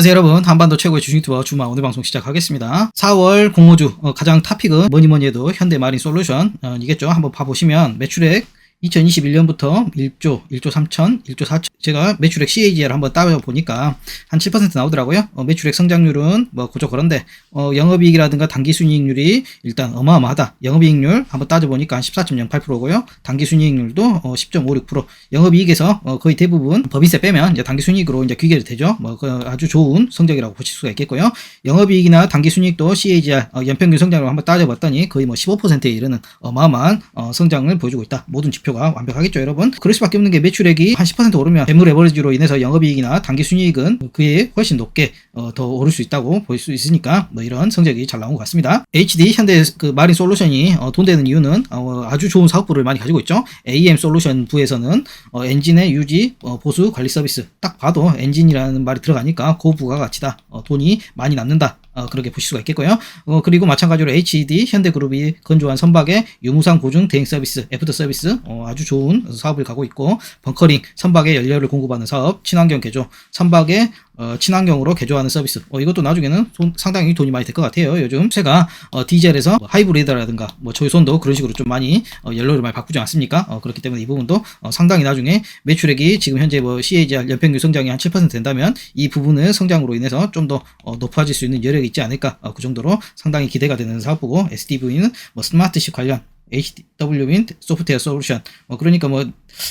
안녕하세요 여러분. 한반도 최고의 주식 유튜버 주마 오늘 방송 시작하겠습니다. 4월 공모주 어, 가장 탑픽은 뭐니뭐니 해도 현대마린 솔루션 어, 이겠죠? 한번 봐보시면 매출액 2021년부터 1조, 1조 3천, 1조 4천. 제가 매출액 CAGR 한번 따져보니까 한 7% 나오더라고요. 어, 매출액 성장률은 뭐 고조 그런데, 어, 영업이익이라든가 당기순이익률이 일단 어마어마하다. 영업이익률 한번 따져보니까 한 14.08%고요. 당기순이익률도 어, 10.56%. 영업이익에서 어, 거의 대부분 법인세 빼면 이제 당기순이익으로 이제 귀결이 되죠. 뭐 그 아주 좋은 성적이라고 보실 수가 있겠고요. 영업이익이나 당기순이익도 CAGR 어, 연평균 성장률 한번 따져봤더니 거의 뭐 15%에 이르는 어마어마한 어, 성장을 보여주고 있다. 모든 지표 가 완벽하겠죠, 여러분. 그럴 수밖에 없는 게 매출액이 한 10% 오르면 매물 레버리지로 인해서 영업이익이나 당기순이익은 그에 훨씬 높게 어, 더 오를 수 있다고 볼 수 있으니까 뭐 이런 성적이 잘 나온 것 같습니다. HD 현대 그 마린 솔루션이 어, 돈 되는 이유는 어, 아주 좋은 사업부를 많이 가지고 있죠. AM 솔루션 부에서는 어, 엔진의 유지, 어, 보수, 관리 서비스 딱 봐도 엔진이라는 말이 들어가니까 고부가 가치다. 어, 돈이 많이 남는다. 어, 그렇게 보실 수가 있겠고요. 어, 그리고 마찬가지로 HD 현대그룹이 건조한 선박의 유무상 보증 대행 서비스, 애프터 서비스 어, 아주 좋은 사업을 가고 있고 벙커링 선박의 연료를 공급하는 사업, 친환경 개조, 선박의 어, 친환경으로 개조하는 서비스. 어, 이것도 나중에는 돈- 상당히 돈이 많이 될 것 같아요. 요즘 새가 어, 디젤에서 뭐 하이브리드라든가 뭐 저유선도 그런 식으로 좀 많이 어, 연료를 많이 바꾸지 않습니까? 어, 그렇기 때문에 이 부분도 어, 상당히 나중에 매출액이 지금 현재 뭐 CAGR 연평균 성장이 한 7% 된다면 이 부분의 성장으로 인해서 좀더 어, 높아질 수 있는 여력이 있지 않을까? 어, 그 정도로 상당히 기대가 되는 사업이고 SDV는 뭐 스마트십 관련 HW인 소프트웨어 솔루션 뭐 그러니까 뭐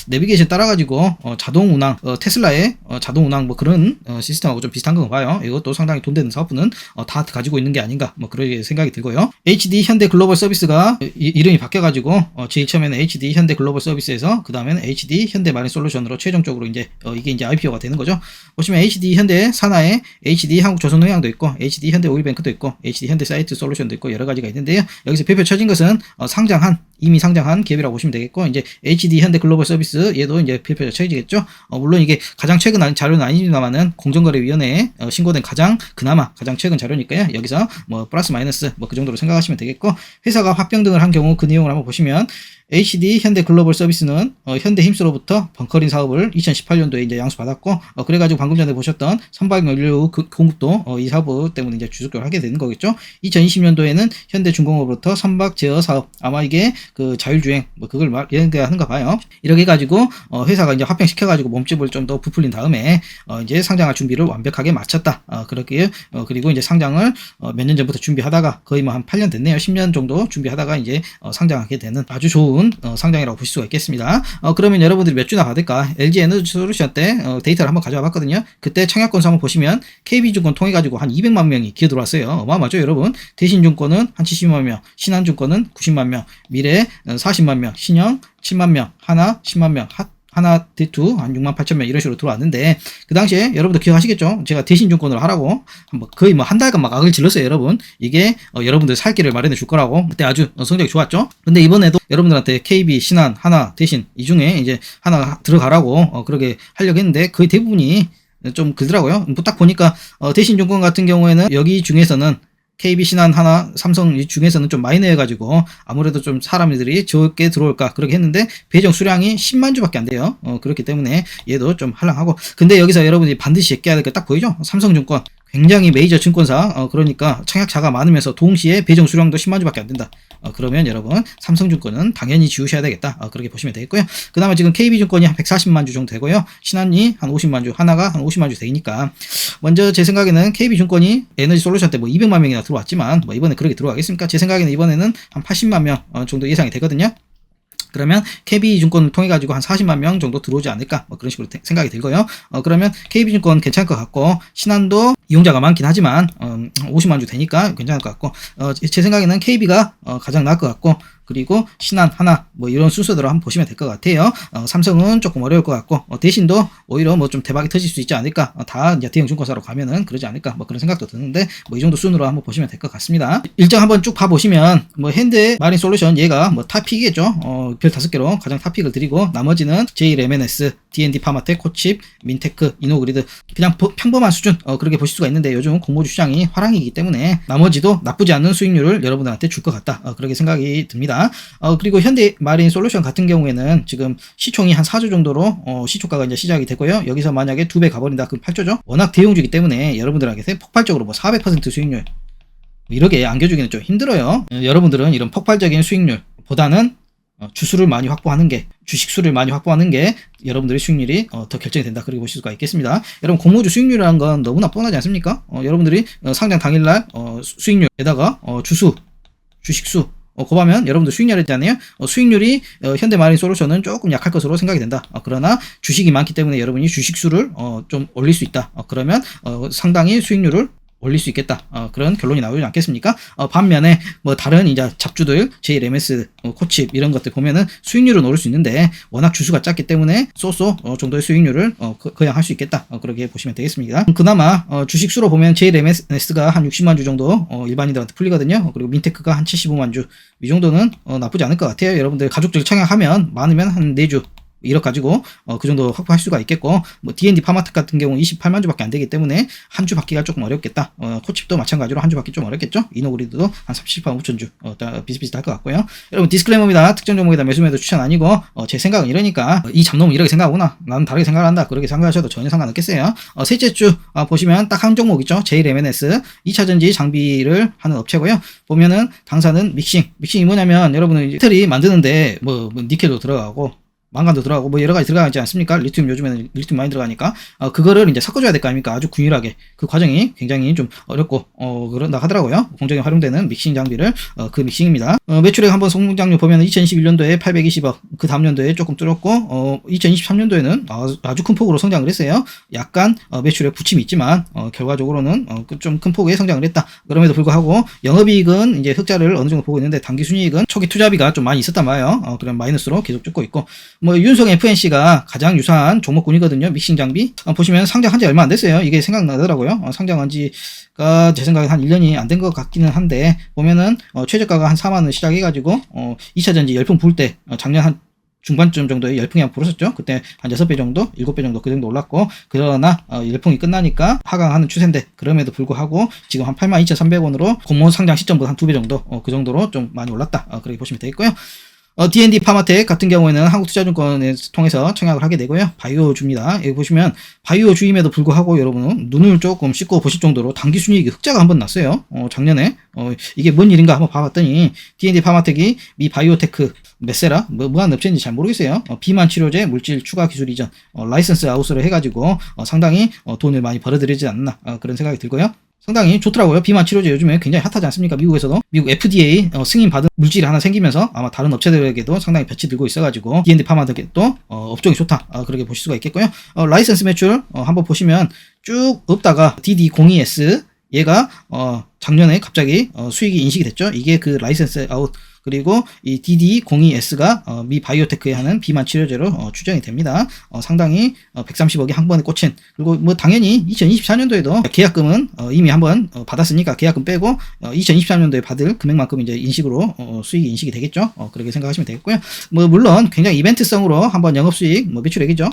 내비게이션 따라가지고 어, 자동 운항 어, 테슬라의 어, 자동 운항 뭐 그런 어, 시스템하고 좀 비슷한 거 봐요. 이것도 상당히 돈 되는 사업부는 어, 다 가지고 있는 게 아닌가 뭐 그렇게 생각이 들고요. HD 현대 글로벌 서비스가 이, 이름이 바뀌어가지고 어, 제일 처음에는 HD 현대 글로벌 서비스에서 그 다음에는 HD 현대 마린 솔루션으로 최종적으로 이제 어, 이게 이제 IPO가 되는 거죠. 보시면 HD 현대 산하에 HD 한국 조선노양도 있고 HD 현대 오일뱅크도 있고 HD 현대 사이트 솔루션도 있고 여러 가지가 있는데요. 여기서 별표 쳐진 것은 어, 상장한 이미 상장한 기업이라고 보시면 되겠고 이제 HD 현대 글로벌 서비스 얘도 이제 별표가 쳐지겠죠. 어, 물론 이게 가장 최근 안- 자료는 아닙니다만은 공정거래위원회에 어, 신고된 가장 그나마 가장 최근 자료니까요. 여기서 뭐 플러스 마이너스 뭐 그 정도로 생각하시면 되겠고 회사가 합병 등을 한 경우 그 내용을 한번 보시면 HD 현대 글로벌 서비스는 어, 현대 힘스로부터 벙커링 사업을 2018년도에 이제 양수받았고 어, 그래가지고 방금 전에 보셨던 선박 연료 그- 공급도 어, 이 사업 때문에 이제 주속적으로 하게 되는 거겠죠. 2020년도에는 현대 중공업으로부터 선박 제어 사업 아마 이게 그 자율주행 뭐 그걸 말 얘기하는가 봐요. 이렇게 해가지고 어, 회사가 이제 합병시켜 가지고 몸집을 좀 더 부풀린 다음에 어, 이제 상장할 준비를 완벽하게 마쳤다. 어, 그렇게 어, 그리고 이제 상장을 어, 몇 년 전부터 준비하다가 거의 뭐 한 8년 됐네요. 10년 정도 준비하다가 이제 어, 상장하게 되는 아주 좋은 어, 상장이라고 보실 수가 있겠습니다. 어, 그러면 여러분들이 몇 주나 받을까? LG 에너지 솔루션 때 어, 데이터를 한번 가져와 봤거든요. 그때 청약 건수 한번 보시면 KB증권 통해 가지고 한 200만 명이 기어 들어왔어요. 어마어마죠, 여러분. 대신증권은 한 70만 명, 신한증권은 90만 명, 미래 어, 40만 명, 신영 7만 명, 하나 10만 명, 하, 하나, 대투 한 6만 8천 명 이런 식으로 들어왔는데 그 당시에 여러분들 기억하시겠죠? 제가 대신 증권을 하라고 뭐 거의 뭐 한 달간 막 악을 질렀어요, 여러분. 이게 어, 여러분들 살 길을 마련해 줄 거라고 그때 아주 어, 성적이 좋았죠. 근데 이번에도 여러분들한테 KB, 신한, 하나, 대신 이 중에 이제 하나 들어가라고 어, 그렇게 하려고 했는데 거의 대부분이 좀 그러더라고요. 뭐딱 보니까 어, 대신 증권 같은 경우에는 여기 중에서는 KB 신한 하나 삼성 이 중에서는 좀 마이너해 가지고 아무래도 좀 사람들이 적게 들어올까 그렇게 했는데 배정 수량이 10만 주밖에 안 돼요. 어, 그렇기 때문에 얘도 좀 할랑하고 근데 여기서 여러분이 반드시 깨야 될 게 딱 보이죠? 삼성증권 굉장히 메이저 증권사 어, 그러니까 청약자가 많으면서 동시에 배정 수량도 10만 주밖에 안 된다. 어, 그러면 여러분 삼성증권은 당연히 지우셔야 되겠다. 어, 그렇게 보시면 되겠고요. 그나마 지금 KB증권이 한 140만 주 정도 되고요. 신한이 한 50만 주, 하나가 한 50만 주 되니까 먼저 제 생각에는 KB증권이 에너지 솔루션 때 뭐 200만 명이나 들어왔지만 뭐 이번에 그렇게 들어가겠습니까? 제 생각에는 이번에는 한 80만 명 어, 정도 예상이 되거든요. 그러면 KB증권을 통해 가지고 한 40만 명 정도 들어오지 않을까 뭐 그런 식으로 태- 생각이 들고요. 어, 그러면 KB증권 괜찮을 것 같고 신한도 이용자가 많긴 하지만 어, 50만 주 되니까 괜찮을 것 같고 어, 제- 제 생각에는 KB가 어, 가장 나을 것 같고 그리고 신한 하나 뭐 이런 순서대로 한번 보시면 될 것 같아요. 어, 삼성은 조금 어려울 것 같고 어, 대신도 오히려 뭐 좀 대박이 터질 수 있지 않을까. 어, 다 이제 대형 증권사로 가면은 그러지 않을까. 뭐 그런 생각도 드는데 뭐 이 정도 순으로 한번 보시면 될 것 같습니다. 일정 한번 쭉 봐보시면 뭐 핸드 마린 솔루션 얘가 뭐 탑픽이겠죠. 어, 별 다섯 개로 가장 탑픽을 드리고 나머지는 JLMNS, D&D 파마텍, 코칩, 민테크, 이노그리드 그냥 보- 평범한 수준 어, 그렇게 보실 수가 있는데 요즘 공모주 시장이 화랑이기 때문에 나머지도 나쁘지 않은 수익률을 여러분들한테 줄 것 같다. 어, 그렇게 생각이 듭니다. 어, 그리고 현대 마린 솔루션 같은 경우에는 지금 시총이 한 4조 정도로 어, 시초가가 이제 시작이 되고요. 여기서 만약에 두 배 가버린다 그럼 8조죠. 워낙 대용주기 때문에 여러분들에게 폭발적으로 뭐 400% 수익률 뭐 이렇게 안겨주기는 좀 힘들어요. 어, 여러분들은 이런 폭발적인 수익률 보다는 어, 주수를 많이 확보하는 게 주식수를 많이 확보하는 게 여러분들의 수익률이 어, 더 결정이 된다 그렇게 보실 수가 있겠습니다. 여러분 공모주 수익률이라는 건 너무나 뻔하지 않습니까? 어, 여러분들이 어, 상장 당일날 어, 수- 수익률에다가 어, 주수 주식수 어, 곱하면 여러분들 수익률이 있잖아요. 어, 수익률이 어, 현대마린 솔루션은 조금 약할 것으로 생각이 된다. 어, 그러나 주식이 많기 때문에 여러분이 주식 수를 어, 좀 올릴 수 있다. 어, 그러면 어, 상당히 수익률을 올릴 수 있겠다. 어, 그런 결론이 나오지 않겠습니까? 어, 반면에 뭐 다른 이제 잡주들 JLMS, 어, 코칩 이런 것들 보면은 수익률은 오를 수 있는데 워낙 주수가 작기 때문에 쏘쏘 어, 정도의 수익률을 어, 그- 그냥 할 수 있겠다. 어, 그렇게 보시면 되겠습니다. 그나마 어, 주식 수로 보면 JLMS가 한 60만 주 정도 어, 일반인들한테 풀리거든요. 어, 그리고 민테크가 한 75만 주. 이 정도는 어, 나쁘지 않을 것 같아요. 여러분들 가족들 청약하면 많으면 한 4주 1억 가지고 어, 그 정도 확보할 수가 있겠고 뭐 D&D 파마트 같은 경우는 28만 주밖에 안 되기 때문에 한 주 받기가 조금 어렵겠다. 어, 코칩도 마찬가지로 한 주 받기 좀 어렵겠죠. 이노그리드도 한 38만 5천 주 어, 다 비슷비슷할 것 같고요. 여러분 디스클레이머입니다. 특정 종목에다 매수 매도 추천 아니고 어, 제 생각은 이러니까 어, 이 잡놈은 이렇게 생각하구나. 나는 다르게 생각한다. 그렇게 생각하셔도 전혀 상관없겠어요. 어, 셋째 주 어, 보시면 딱 한 종목 있죠. JLMNS 2차 전지 장비를 하는 업체고요. 보면은 당사는 믹싱. 믹싱이 뭐냐면 여러분은 이제 배터리 만드는데 뭐, 뭐 니켈도 들어가고 망간도 들어가고 뭐 여러 가지 들어가지 않습니까? 리튬 요즘에는 리튬 많이 들어가니까 어, 그거를 이제 섞어줘야 될 거 아닙니까? 아주 균일하게 그 과정이 굉장히 좀 어렵고 어 그런다 하더라고요. 공정에 활용되는 믹싱 장비를 어, 그 믹싱입니다. 어, 매출액 한번 성장률 보면 2021년도에 820억 그 다음 년도에 조금 뚫었고 어 2023년도에는 아주 큰 폭으로 성장을 했어요. 약간 어, 매출액 부침이 있지만 어, 결과적으로는 어, 좀큰 폭의 성장을 했다. 그럼에도 불구하고 영업이익은 이제 흑자를 어느 정도 보고 있는데 단기 순이익은 초기 투자비가 좀 많이 있었단 말이에요. 어, 그럼 마이너스로 계속 찍고 있고 뭐 윤성 FNC가 가장 유사한 종목군이거든요. 믹싱 장비. 어, 보시면 상장한 지 얼마 안 됐어요. 이게 생각나더라고요. 어, 상장한 지가 제 생각에 한 1년이 안 된 것 같기는 한데 보면은 어, 최저가가 한 4만 원 시작해가지고 어, 2차 전지 열풍 불때 어, 작년 한 중반쯤 정도에 열풍이 한번 불었었죠. 그때 한 6배 정도, 7배 정도 그 정도 올랐고 그러나 어, 열풍이 끝나니까 하강하는 추세인데 그럼에도 불구하고 지금 한 82,300원으로 공모 상장 시점보다 한 2배 정도 어, 그 정도로 좀 많이 올랐다. 어, 그렇게 보시면 되겠고요. 어, D&D 파마텍 같은 경우에는 한국투자증권을 통해서 청약을 하게 되고요. 바이오주입니다. 여기 보시면 바이오주임에도 불구하고 여러분은 눈을 조금 씻고 보실 정도로 단기 순이익이 흑자가 한번 났어요. 어, 작년에 어, 이게 뭔 일인가 한번 봐봤더니 D&D 파마텍이 미 바이오테크 메세라 뭐 무한 업체인지 잘 모르겠어요. 어, 비만 치료제 물질 추가 기술 이전 어, 라이선스 아웃을 해가지고 어, 상당히 어, 돈을 많이 벌어들이지 않나 어, 그런 생각이 들고요. 상당히 좋더라고요. 비만 치료제 요즘에 굉장히 핫하지 않습니까? 미국에서도 미국 FDA 어, 승인 받은 물질이 하나 생기면서 아마 다른 업체들에게도 상당히 볕이 들고 있어가지고 D&D 파마들도 어, 업종이 좋다 어, 그렇게 보실 수가 있겠고요. 어, 라이선스 매출 어, 한번 보시면 쭉 없다가 DD02S 얘가 어, 작년에 갑자기 어, 수익이 인식이 됐죠. 이게 그 라이선스 아웃 그리고 이 DD02S가 어, 미 바이오테크에 하는 비만 치료제로 어, 추정이 됩니다. 어, 상당히 어, 130억이 한 번에 꽂힌 그리고 뭐 당연히 2024년도에도 계약금은 어, 이미 한번 받았으니까 계약금 빼고 어, 2023년도에 받을 금액만큼 이제 인식으로 어, 수익이 인식이 되겠죠. 어, 그렇게 생각하시면 되겠고요. 뭐 물론 굉장히 이벤트성으로 한번 영업 수익 뭐 매출액이죠.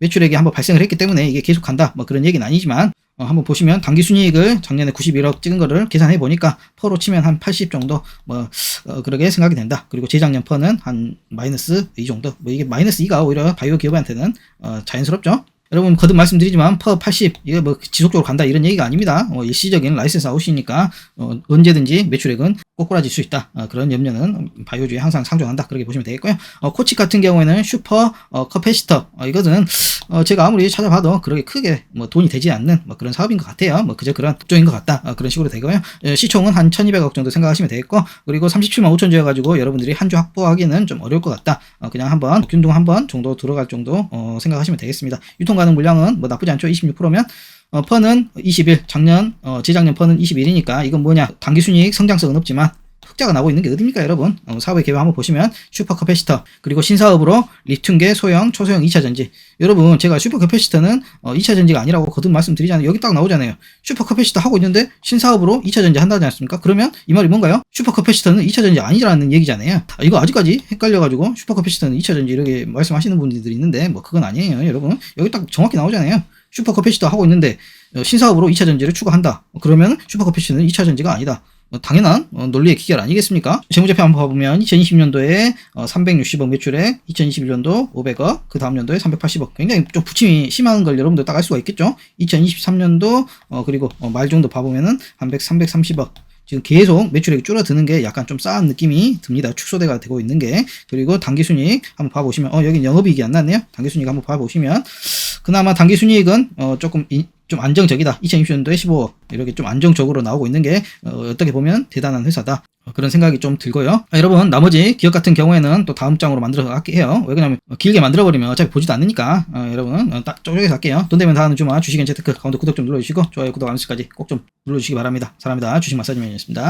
매출액이 한번 발생을 했기 때문에 이게 계속 간다 뭐 그런 얘기는 아니지만 어, 한번 보시면 단기 순이익을 작년에 91억 찍은 거를 계산해 보니까 퍼로 치면 한 80 정도 뭐 어, 그렇게 생각이 된다. 그리고 재작년 퍼는 한 마이너스 2 정도. 뭐 이게 마이너스 2가 오히려 바이오 기업한테는 어, 자연스럽죠. 여러분 거듭 말씀드리지만 퍼 80 이거 뭐 지속적으로 간다 이런 얘기가 아닙니다. 어, 일시적인 라이센스 아웃이니까 어, 언제든지 매출액은 꼬꾸라질 수 있다. 어, 그런 염려는 바이오주에 항상 상존한다. 그렇게 보시면 되겠고요. 어, 코치 같은 경우에는 슈퍼 어, 커패시터 어, 이것은 어, 제가 아무리 찾아봐도 그렇게 크게 뭐 돈이 되지 않는 뭐 그런 사업인 것 같아요. 뭐 그저 그런 업종인 것 같다. 어, 그런 식으로 되고요. 어, 시총은 한 1,200억 정도 생각하시면 되겠고 그리고 37만 5천 주여 가지고 여러분들이 한 주 확보하기는 좀 어려울 것 같다. 어, 그냥 한번 균등 한번 정도 들어갈 정도 어, 생각하시면 되겠습니다. 유통 가능 물량은 뭐 나쁘지 않죠. 26%면 어, 퍼는 21, 작년, 어, 재작년 퍼는 21이니까 이건 뭐냐. 단기 순이익 성장성은 없지만 흑자가 나고 있는 게 어딥니까, 여러분? 어, 사업의 계획 한번 보시면 슈퍼 커패시터 그리고 신사업으로 리튬계 소형, 초소형 2차 전지. 여러분, 제가 슈퍼 커패시터는 어, 2차 전지가 아니라고 거듭 말씀드리잖아요. 여기 딱 나오잖아요. 슈퍼 커패시터 하고 있는데 신사업으로 2차 전지 한다지 않습니까? 그러면 이 말이 뭔가요? 슈퍼 커패시터는 2차 전지 아니라는 얘기잖아요. 아, 이거 아직까지 헷갈려가지고 슈퍼 커패시터는 2차 전지 이렇게 말씀하시는 분들이 있는데 뭐 그건 아니에요, 여러분. 여기 딱 정확히 나오잖아요. 슈퍼 커패시터 하고 있는데 어, 신사업으로 2차 전지를 추가한다. 그러면 슈퍼 커패시터는 2차 전지가 아니다. 어, 당연한 어, 논리의 기결 아니겠습니까? 재무제표 한번 봐보면 2020년도에 360억 매출액, 2021년도 500억, 그 다음 연도에 380억. 굉장히 좀 부침이 심한 걸 여러분들 딱 알 수가 있겠죠? 2023년도 어, 그리고 어, 말 정도 봐보면은 한 100, 330억. 지금 계속 매출액이 줄어드는 게 약간 좀 싸한 느낌이 듭니다. 축소대가 되고 있는 게. 그리고 단기순이익 한번 봐보시면, 어, 여기 영업이익이 안 났네요. 단기순이익 한번 봐보시면, 그나마 단기순이익은, 어, 조금, 이- 좀 안정적이다. 2020년도에 15억. 이렇게 좀 안정적으로 나오고 있는 게, 어, 어떻게 보면 대단한 회사다. 어, 그런 생각이 좀 들고요. 아, 여러분, 나머지 기업 같은 경우에는 또 다음 장으로 만들어서 할게요. 왜 그러냐면, 어, 길게 만들어버리면 어차피 보지도 않으니까, 어, 여러분, 어, 딱 쪼개서 할게요. 돈 되면 다 하는 주마, 주식엔 재테크, 가운데 구독 좀 눌러주시고, 좋아요, 구독, 알람까지 꼭 좀 눌러주시기 바랍니다. 사랑합니다. 주식 마사지맨이었습니다.